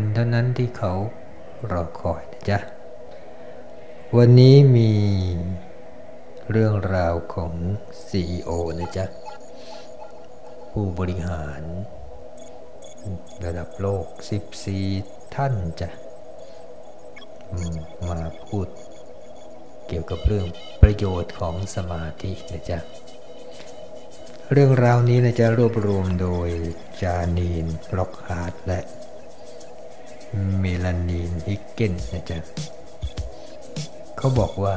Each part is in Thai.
ณเท่านั้นที่เขารอคอยนะจ๊ะ วันนี้มีเรื่องราวของ CEO นะจ๊ะ ผู้บริหารระดับโลก 14 ท่านจ้ะ มาพูดเกี่ยวกับเรื่องประโยชน์ของสมาธินะจ๊ะ เรื่องราวนี้นะจ๊ะรวบรวมโดยจานีนล็อกฮาร์ดและ เมลานีนฮิกเกนนะจ๊ะเขาบอกว่า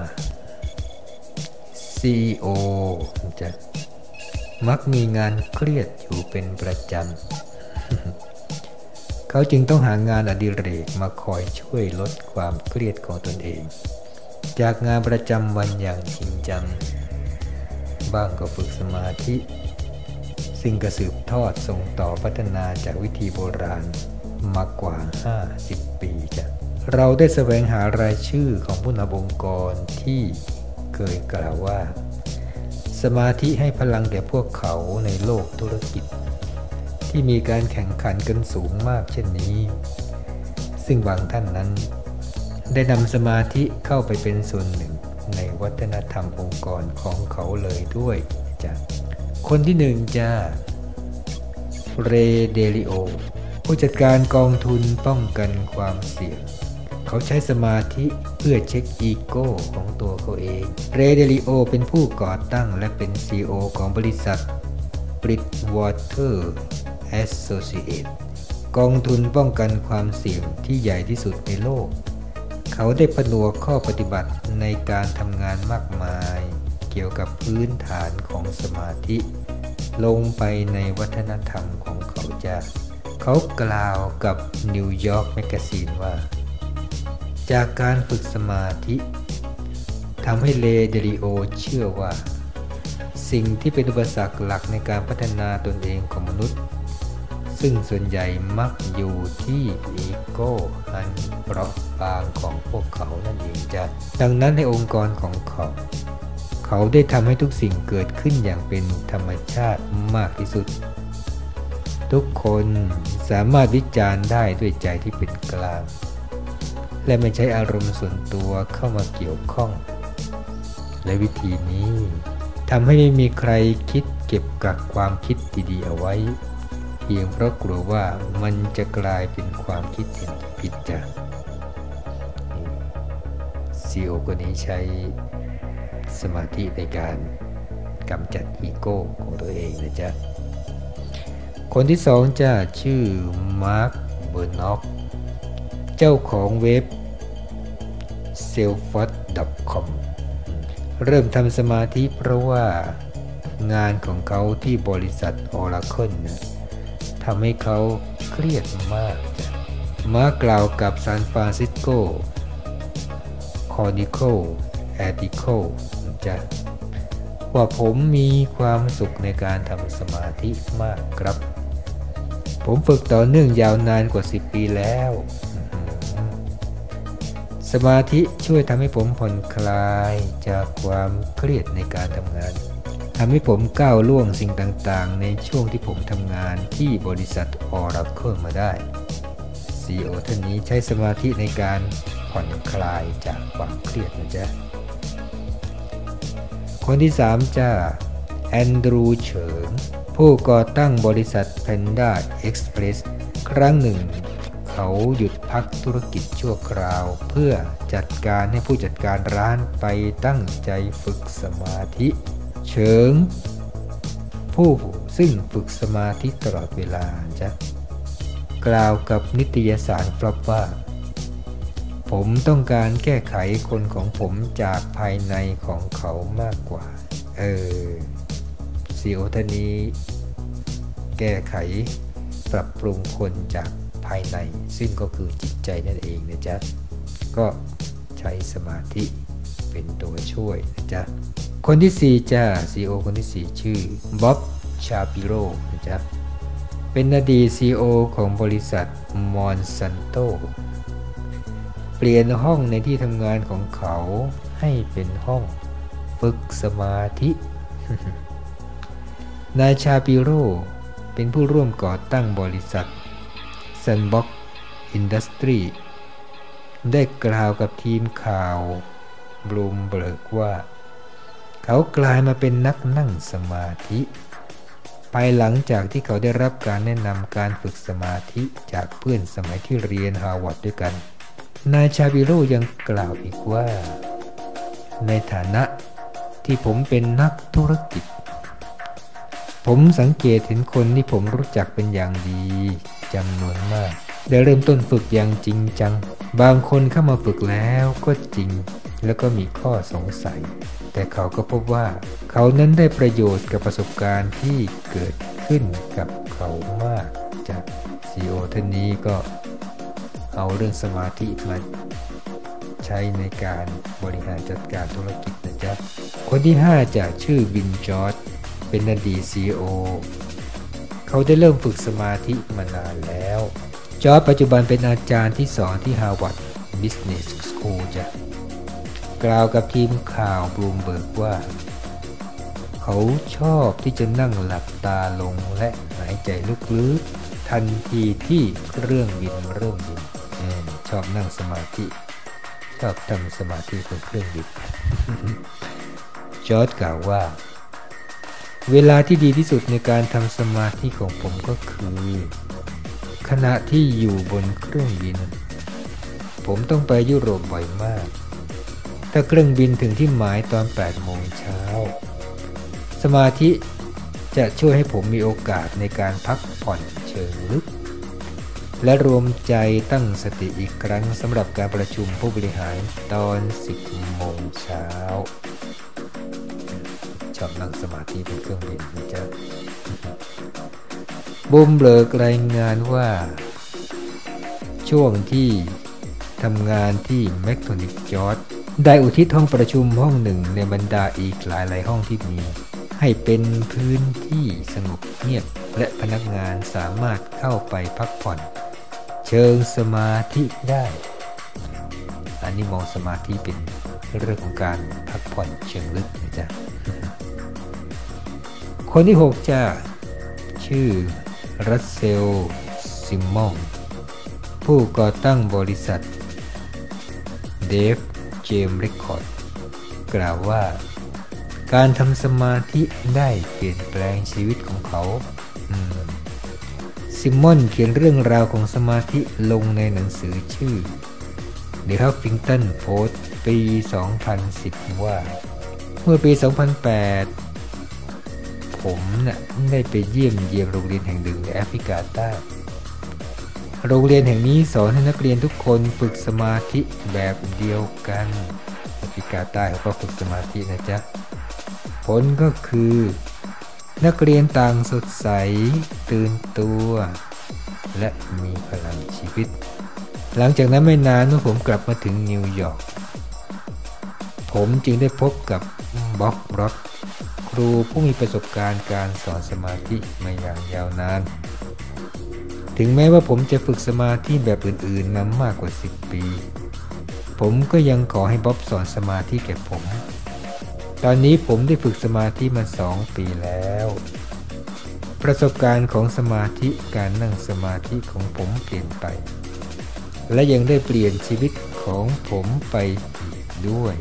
CEO นะจ๊ะมักมีงานเครียดอยู่เป็นประจำ เขาจึงต้องหางานอดิเรกมาคอยช่วยลดความเครียดของตนเอง จากงานประจำวันอย่างจริงจัง บ้างก็ฝึกสมาธิ ซึ่งก็สืบทอดส่งต่อพัฒนาจากวิธีโบราณ มากว่า 50 ปีจ้ะเราได้แสวงหารายชื่อของผู้นำองค์กรที่เคยกล่าวว่า สมาธิให้พลังแก่พวกเขาในโลกธุรกิจ ที่มีการแข่งขันกันสูงมากเช่นนี้ ซึ่งบางท่านนั้น ได้นำสมาธิเข้าไปเป็นส่วนหนึ่งในวัฒนธรรมองค์กรของเขาเลยด้วยจ้ะคนที่หนึ่งจะเรเดลิโอ ผู้จัดการกองทุนป้องกันความเสี่ยง เขาใช้สมาธิเพื่อเช็คอีโก้ของตัวเขาเอง เรเดลิโอเป็นผู้ก่อตั้งและเป็น CEO ของบริษัท Bridgewater Associates กองทุนป้องกันความเสี่ยงที่ใหญ่ที่สุดในโลก เขาได้ผนวกข้อปฏิบัติในการทำงานมากมาย เกี่ยวกับพื้นฐานของสมาธิ ลงไปในวัฒนธรรมของเขาจะ เขากล่าวกับนิวยอร์กแมกซีนว่า จากการฝึกสมาธิทำให้เลเดริโอเชื่อว่า สิ่งที่เป็นอุปสรรคหลักในการพัฒนาตนเองของมนุษย์ ซึ่งส่วนใหญ่มักอยู่ที่อีโก้อันเปราะบางของพวกเขานั่นเองจ้ะดังนั้นในองค์กรของเขา เขาได้ทำให้ทุกสิ่งเกิดขึ้นอย่างเป็นธรรมชาติมากที่สุด ทุกคนสามารถวิจารณ์ได้ด้วยใจที่เป็นกลาง และไม่ใช้อารมณ์ส่วนตัวเข้ามาเกี่ยวข้อง และวิธีนี้ทำให้ไม่มีใครคิดเก็บกักความคิดดีๆเอาไว้ เพียงเพราะกลัวว่ามันจะกลายเป็นความคิดเห็นผิดจ้ะซีโอคนนี้ใช้สมาธิในการกำจัดอีโก้ของตัวเองนะจ๊ะ คนที่สองจะชื่อมาร์คเบอร์น็อกเจ้าของเว็บ s e l f o r c o m เริ่มทำสมาธิเพราะว่างานของเขาที่บริษัท Oracle นะทำให้เขาเครียดมากจ้ะมากล่าวกับ San Francisco Chronicle Article จะว่าผมมีความสุขในการทำสมาธิมากครับ ผมฝึกต่อเนื่องยาวนานกว่า 10 ปีแล้ว สมาธิช่วยทำให้ผมผ่อนคลายจากความเครียดในการทำงานทำให้ผมก้าวล่วงสิ่งต่างๆ ในช่วงที่ผมทำงานที่บริษัท Oracle มาได้ CEO ท่านนี้ใช้สมาธิในการผ่อนคลายจากความเครียดนะจ๊ะ คนที่ 3จ้าแอนดรูเฉิง ผู้ก่อตั้งบริษัท Panda Express ครั้งหนึ่ง เขาหยุดพักธุรกิจชั่วคราว เพื่อจัดการให้ผู้จัดการร้านไปตั้งใจฝึกสมาธิเฉิง ผู้ซึ่งฝึกสมาธิตลอดเวลาจ้ะกล่าวกับนิตยสารฟลอปว่า ผมต้องการแก้ไขคนของผมจากภายในของเขามากกว่า เออ ซีโอท่านนี้ แก้ไขปรับปรุงคนจากภายใน ซึ่งก็คือจิตใจนั่นเองนะจ๊ะ ก็ใช้สมาธิเป็นตัวช่วยนะจ๊ะ คนที่ 4จ้าซีโอคนที่ 4 ชื่อบ๊อบชาปิโรนะจ๊ะ เป็นอดีต CEO ของบริษัทมอนซันโตเปลี่ยนห้องในที่ทำงานของเขาให้เป็นห้องฝึกสมาธิ นายชาปิโร่เป็นผู้ร่วมก่อตั้งบริษัท Sandbox Industry ได้กล่าวกับทีมข่าวบลูมเบิร์กว่า เขากลายมาเป็นนักนั่งสมาธิ ภายหลังจากที่เขาได้รับการแนะนำการฝึกสมาธิจากเพื่อนสมัยที่เรียนฮาร์วาร์ดด้วยกัน นายชาบิโรยังกล่าวอีกว่า ในฐานะที่ผมเป็นนักธุรกิจ ผมสังเกตเห็นคนที่ผมรู้จักเป็นอย่างดีจำนวนมาก ได้เริ่มต้นฝึกอย่างจริงจัง บางคนเข้ามาฝึกแล้วก็จริง แล้วก็มีข้อสงสัย แต่เขาก็พบว่า เขานั้นได้ประโยชน์กับประสบการณ์ที่เกิดขึ้นกับเขามาก จากซีโอท่านนี้ก็เอาเรื่องสมาธิมาใช้ในการบริหารจัดการธุรกิจนะจ๊ะคนที่ 5 จากชื่อบินจอร์ด เป็นอดีตซีโอเขาได้เริ่มฝึกสมาธิมานานแล้ว จอร์ดปัจจุบันเป็นอาจารย์ที่สอนที่ Harvard Business School จ้ะกล่าวกับทีมข่าวบลูมเบิร์กว่า เขาชอบที่จะนั่งหลับตาลงและหายใจลึกๆทันทีที่เครื่องบินเริ่มบินแน่ชอบนั่งสมาธิ ชอบทำสมาธิบนเครื่องบินจอร์ดกล่าวว่า เวลาที่ดีที่สุดในการทำสมาธิของผมก็คือ ขณะที่อยู่บนเครื่องบิน ผมต้องไปยุโรปบ่อยมาก ถ้าเครื่องบินถึงที่หมายตอน 8 โมงเช้า สมาธิจะช่วยให้ผมมีโอกาสในการพักผ่อนเชิงลึก และรวมใจตั้งสติอีกครั้งสำหรับการประชุมผู้บริหารตอน 10 โมงเช้า ชอบนั่งสมาธิบนเครื่องบินนะจ๊ะบุมเบิกรายงานว่า ช่วงที่ทำงานที่แมคโทนิกจอร์ดได้อุทิศห้องประชุมห้องหนึ่งในบรรดาอีกหลายๆห้องที่มี ให้เป็นพื้นที่สงบเงียบและพนักงานสามารถเข้าไปพักผ่อน เชิงสมาธิได้ อันนี้มองสมาธิเป็นเรื่องของการพักผ่อนเชิงลึกนะจ๊ะ คนที่ 6 จะชื่อรัสเซลซิมมอนผู้ก่อตั้งบริษัทเดฟเจมเรคคอร์ดกล่าวว่า การทำสมาธิได้เปลี่ยนแปลงชีวิตของเขาซิมมอนเขียนเรื่องราวของสมาธิลงในหนังสือชื่อ The Huffington Post ปี 2010 ว่า เมื่อปี 2008 ผมนะ่ะได้ไปเยี่ยมเยียมโรงเรียนแห่งหนึ่งในแอฟริกาใต้ โรงเรียนแห่งนี้สอนให้นักเรียนทุกคนฝึกสมาธิแบบเดียวกันแอฟริกาใต้เขาก็ฝึกสมาธินะจ๊ะ ผลก็คือ นักเรียนต่างสดใส ตื่นตัว และมีพลังชีวิต หลังจากนั้นไม่นานเมื่อผมกลับมาถึงนิวยอร์กผมจึงได้พบกับบ็อกรอด ครูผู้มีประสบการณ์การสอนสมาธิมาอย่างยาวนาน ถึงแม้ว่าผมจะฝึกสมาธิแบบอื่นๆมามากกว่า 10 ปี ผมก็ยังขอให้บ๊อบสอนสมาธิแก่ผม ตอนนี้ผมได้ฝึกสมาธิมาสองปีแล้ว ประสบการณ์ของสมาธิการนั่งสมาธิของผมเปลี่ยนไป และยังได้เปลี่ยนชีวิตของผมไปอีกด้วย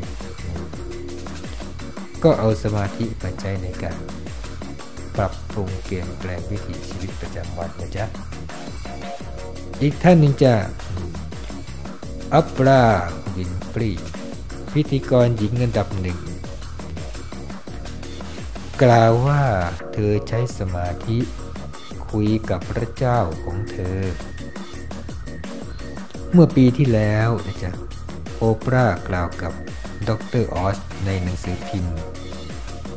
ก็เอาสมาธิมาใช้ในการปรับปรุงเปลี่ยนแปลงวิถีชีวิตประจำวันนะจ๊ะ อีกท่านหนึ่งจะอัปราวินฟรีพิธีกรหญิงอันดับหนึ่ง กล่าวว่าเธอใช้สมาธิคุยกับพระเจ้าของเธอ เมื่อปีที่แล้วนะจ๊ะ โอปรากล่าวกับดรออสในหนังสือพิมพ์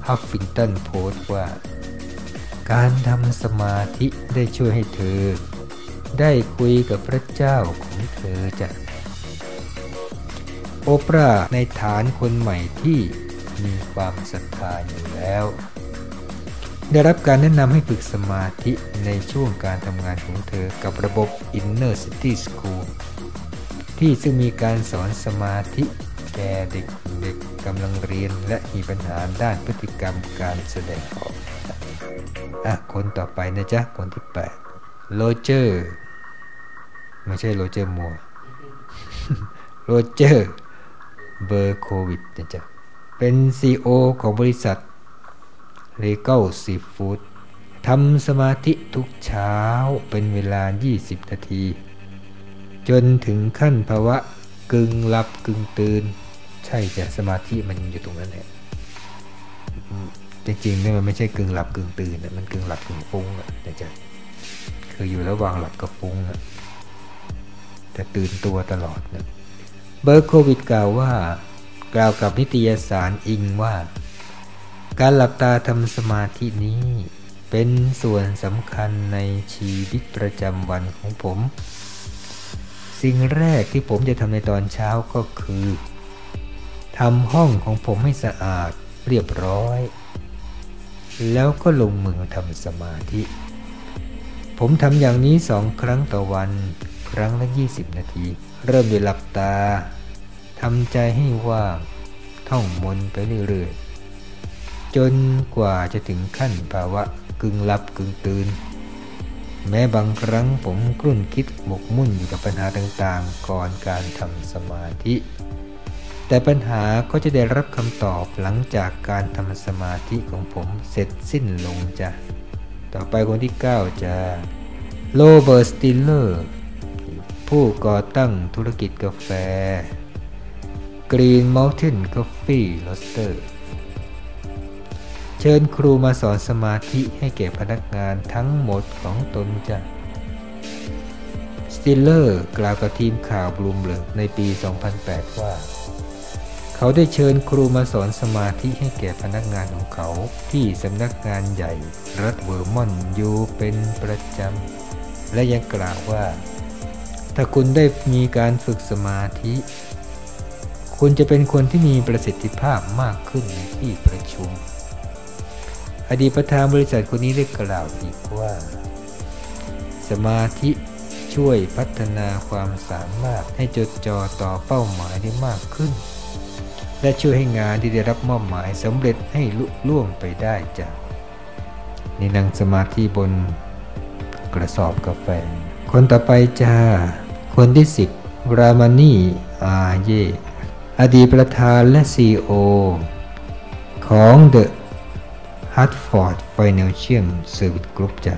Huffington Post ว่า การทำสมาธิได้ช่วยให้เธอ ได้คุยกับพระเจ้าของเธอจ้ะโอปราในฐานคนใหม่ที่มีความศรัทธาอยู่แล้ว ได้รับการแนะนำให้ฝึกสมาธิในช่วงการทำงานของเธอกับระบบ Inner City School ที่ซึ่งมีการสอนสมาธิ แก่เด็กๆกำลังเรียนและมีปัญหาด้านพฤติกรรมการแสดงออกอะคนต่อไปนะจ๊ะ คนที่8โรเจอร์ไม่ใช่โรเจอร์มัวโรเจอร์เบอร์โควิดนะจ๊ะ เป็น CEO ของบริษัท Legal Seafood ทำสมาธิทุกเช้าเป็นเวลา 20 นาที จนถึงขั้นภาวะกึ่งหลับกึ่งตื่น ใช่จ้ะสมาธิมันอยู่ตรงนั้นแหละจริงๆเนี่ยมันไม่ใช่กึ่งหลับกึ่งตื่นมันกึ่งหลับกึ่งฟุ้งอะนะจ๊ะคืออยู่ระหว่างหลับกับฟุ้งอะแต่ตื่นตัวตลอดนะเบอร์โควิดกล่าวว่ากล่าวกับนิตยสารอิงว่า การหลับตาทำสมาธินี้ เป็นส่วนสำคัญในชีวิตประจำวันของผม สิ่งแรกที่ผมจะทำในตอนเช้าก็คือ ทำห้องของผมให้สะอาดเรียบร้อย แล้วก็ลงมือทำสมาธิ ผมทำอย่างนี้สองครั้งต่อวัน ครั้งละ 20 นาที เริ่มด้วยหลับตาทำใจให้ว่างท่องมนไปเรื่อยๆจนกว่าจะถึงขั้นภาวะกึ่งหลับกึ่งตื่น แม้บางครั้งผมกลุ่นคิดหมกมุ่นอยู่กับปัญหาต่างๆ ก่อนการทำสมาธิ แต่ปัญหาก็จะได้รับคำตอบหลังจากการทำสมาธิของผมเสร็จสิ้นลงจ้ะ ต่อไปคนที่ 9จะโรเบิร์ตสติลเลอร์ผู้ก่อตั้งธุรกิจกาแฟ Green Mountain Coffee Roaster เชิญครูมาสอนสมาธิให้แก่พนักงานทั้งหมดของตนจ้ะสติลเลอร์กล่าวกับทีมข่าวบลูมเบิร์กในปี 2008 ว่า เขาได้เชิญครูมาสอนสมาธิให้แก่พนักงานของเขา ที่สำนักงานใหญ่รัฐเวอร์มอนต์อยู่เป็นประจำ และยังกล่าวว่า ถ้าคุณได้มีการฝึกสมาธิ คุณจะเป็นคนที่มีประสิทธิภาพมากขึ้นในที่ประชุม อดีตประธานบริษัทคนนี้ได้กล่าวอีกว่า สมาธิช่วยพัฒนาความสามารถให้จดจ่อต่อเป้าหมายได้มากขึ้น และช่วยให้งานที่ได้รับมอบหมายสำเร็จให้ลุล่วงไปได้จ้ะนี่นั่งสมาธิบนกระสอบกาแฟ คนต่อไปจ้า คนที่สิบรามานีอาเย อดีตประธานและ CEO ของ The Hartford Financial Service Group จะ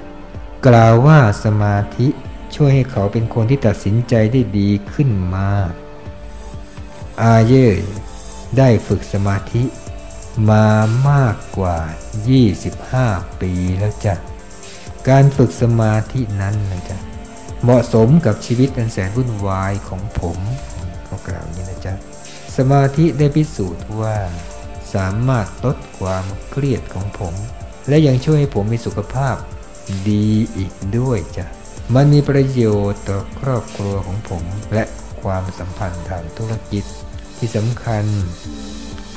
กล่าวว่าสมาธิช่วยให้เขาเป็นคนที่ตัดสินใจได้ดีขึ้นมาอาเย่ ได้ฝึกสมาธิมามากกว่า 25 ปีแล้วจ้ะ การฝึกสมาธินั้นนะจ๊ะ เหมาะสมกับชีวิตอันแสนวุ่นวายของผมเขากล่าวนี้นะจ๊ะ สมาธิได้พิสูจน์ว่า สามารถลดความเครียดของผม และยังช่วยให้ผมมีสุขภาพดีอีกด้วยจ้ะ มันมีประโยชน์ต่อครอบครัวของผมและความสัมพันธ์ทางธุรกิจ ที่สำคัญ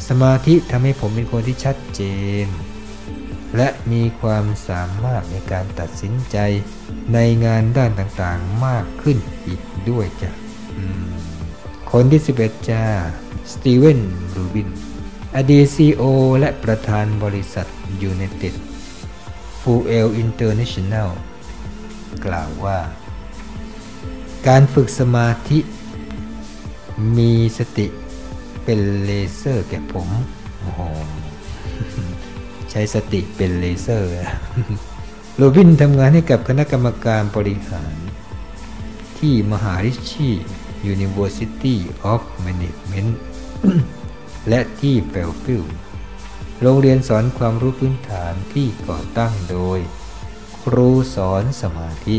สมาธิทำให้ผมเป็นคนที่ชัดเจน และมีความสามารถในการตัดสินใจในงานด้านต่างๆมากขึ้นอีกด้วยจ้ะคนที่ 11 จ้า สตีเวน รูบิน อดีตซีโอและประธานบริษัทยูเนเต็ดฟูเอลอินเตอร์เนชั่นแนลกล่าวว่า การฝึกสมาธิ มีสติ เป็นเลเซอร์แก่ผม โอ้โห ใช้สติเป็นเลเซอร์โรบินทำงานให้กับคณะกรรมการบริหาร ที่มหาริชี University of Management และที่เฟลฟิลโรงเรียนสอนความรู้พื้นฐานที่ก่อตั้งโดย ครูสอนสมาธิ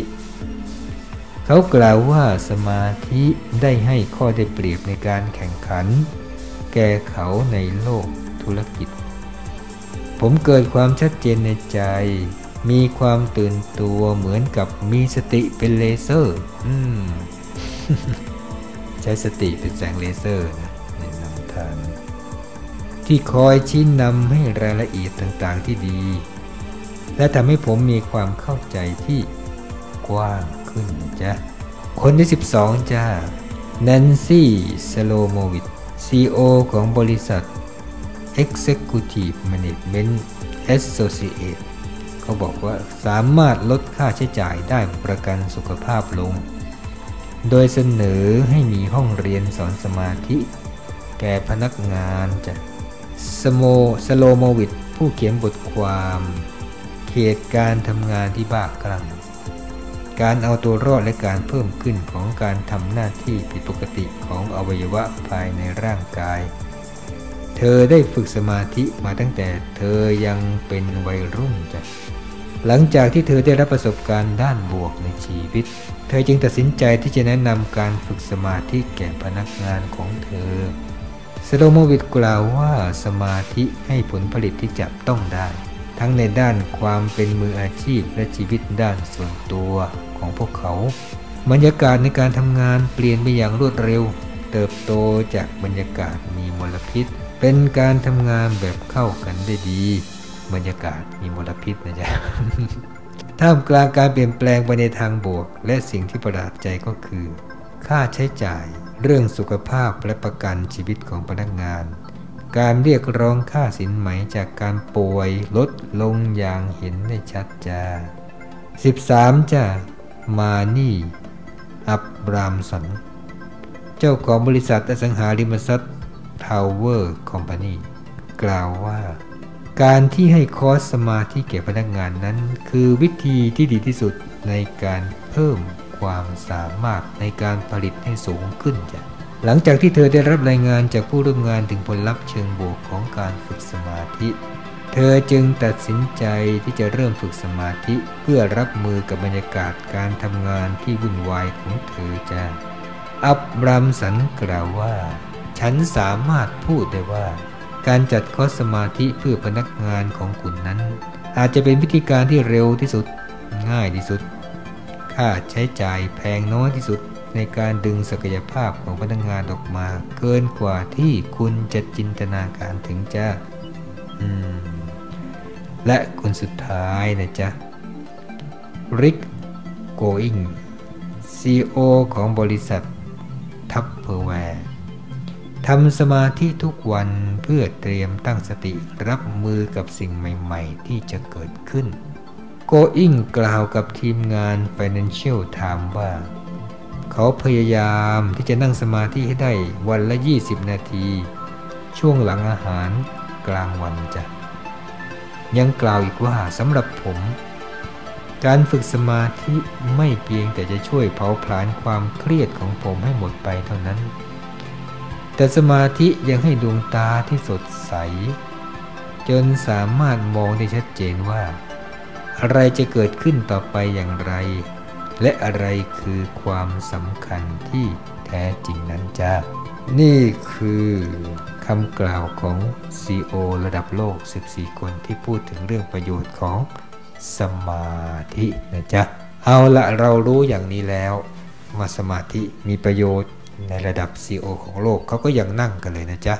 เขากล่าวว่าสมาธิได้ให้ข้อได้เปรียบในการแข่งขัน แก่เขาในโลกธุรกิจ ผมเกิดความชัดเจนในใจ มีความตื่นตัวเหมือนกับมีสติเป็นเลเซอร์ อืม ใช้สติเป็นแสงเลเซอร์นะในนำทางที่คอยชี้นำให้รายละเอียดต่างๆที่ดี และทำให้ผมมีความเข้าใจที่กว้างขึ้นจ๊ะคนที่ 12 จ้าแนนซี่สโลโมวิช CEO ของบริษัท Executive Management Associate เขาบอกว่าสามารถลดค่าใช้จ่ายได้ประกันสุขภาพลง โดยเสนอให้มีห้องเรียนสอนสมาธิ แก่พนักงานจากสโมสโลโมวิชผู้เขียนบทความ เขตการทำงานที่บ้ากลัง การเอาตัวรอดและการเพิ่มขึ้นของการทำหน้าที่ผิดปกติของอวัยวะภายในร่างกาย เธอได้ฝึกสมาธิมาตั้งแต่เธอยังเป็นวัยรุ่นจ้ะหลังจากที่เธอได้รับประสบการณ์ด้านบวกในชีวิต เธอจึงตัดสินใจที่จะแนะนำการฝึกสมาธิแก่พนักงานของเธอสโลโมวิดกล่าวว่าสมาธิให้ผลผลิตที่จับต้องได้ ทั้งในด้านความเป็นมืออาชีพและชีวิตด้านส่วนตัวของพวกเขา บรรยากาศในการทำงานเปลี่ยนไปอย่างรวดเร็ว เติบโตจากบรรยากาศมีมลพิษ เป็นการทำงานแบบเข้ากันได้ดี บรรยากาศมีมลพิษนะจ๊ะท่ามกลางการเปลี่ยนแปลงไปในทางบวก และสิ่งที่ประหลาดใจก็คือ ค่าใช้จ่าย เรื่องสุขภาพและประกันชีวิตของพนักงาน การเรียกร้องค่าสินไหมจากการป่วยลดลงอย่างเห็นได้ชัดจ้า13จ้ามานี่ อับรามสัน เจ้าของบริษัทอสังหาริมทรัพย์ทาวเวอร์คอมพานีกล่าวว่า การที่ให้คอสสมาธิแก่พนักงานนั้น คือวิธีที่ดีที่สุดในการเพิ่มคความสามารถในการผลิตให้สูงขึ้นจ้ะ หลังจากที่เธอได้รับรายงานจากผู้ร่วมงานถึงผลลัพธ์เชิงบวกของการฝึกสมาธิ เธอจึงตัดสินใจที่จะเริ่มฝึกสมาธิเพื่อรับมือกับบรรยากาศการทำงานที่วุ่นวายของเธอจ้ะอับรามสันกล่าวว่า ฉันสามารถพูดได้ว่า การจัดคอสสมาธิเพื่อพนักงานของคุณนั้น อาจจะเป็นวิธีการที่เร็วที่สุด ง่ายที่สุด ค่าใช้จ่ายแพงน้อยที่สุด ในการดึงศักยภาพของพนักงานออกมา เกินกว่าที่คุณจะจินตนาการถึงจ้าและคนสุดท้ายนะจ๊ะริกโกอิงซีโอของบริษัททัพเพอร์แวร์ทำสมาธิทุกวันเพื่อเตรียมตั้งสติรับมือกับสิ่งใหม่ๆ ที่จะเกิดขึ้น โกอิงกล่าวกับทีมงาน Financial Times ว่า เขาพยายามที่จะนั่งสมาธิให้ได้วันละ 20 นาที ช่วงหลังอาหารกลางวันจ้ะยังกล่าวอีกว่าสำหรับผม การฝึกสมาธิไม่เพียงแต่จะช่วยเผาผลาญความเครียดของผมให้หมดไปเท่านั้น แต่สมาธิยังให้ดวงตาที่สดใส จนสามารถมองได้ชัดเจนว่า อะไรจะเกิดขึ้นต่อไปอย่างไร และอะไรคือความสำคัญที่แท้จริงนั้นจ้านี่คือคำกล่าวของ CEO ระดับโลก 14 คนที่พูดถึงเรื่องประโยชน์ของสมาธินะจ๊ะ เอาละเรารู้อย่างนี้แล้วว่าสมาธิมีประโยชน์ในระดับ CEO ของโลกเขาก็ยังนั่งกันเลยนะจ๊ะ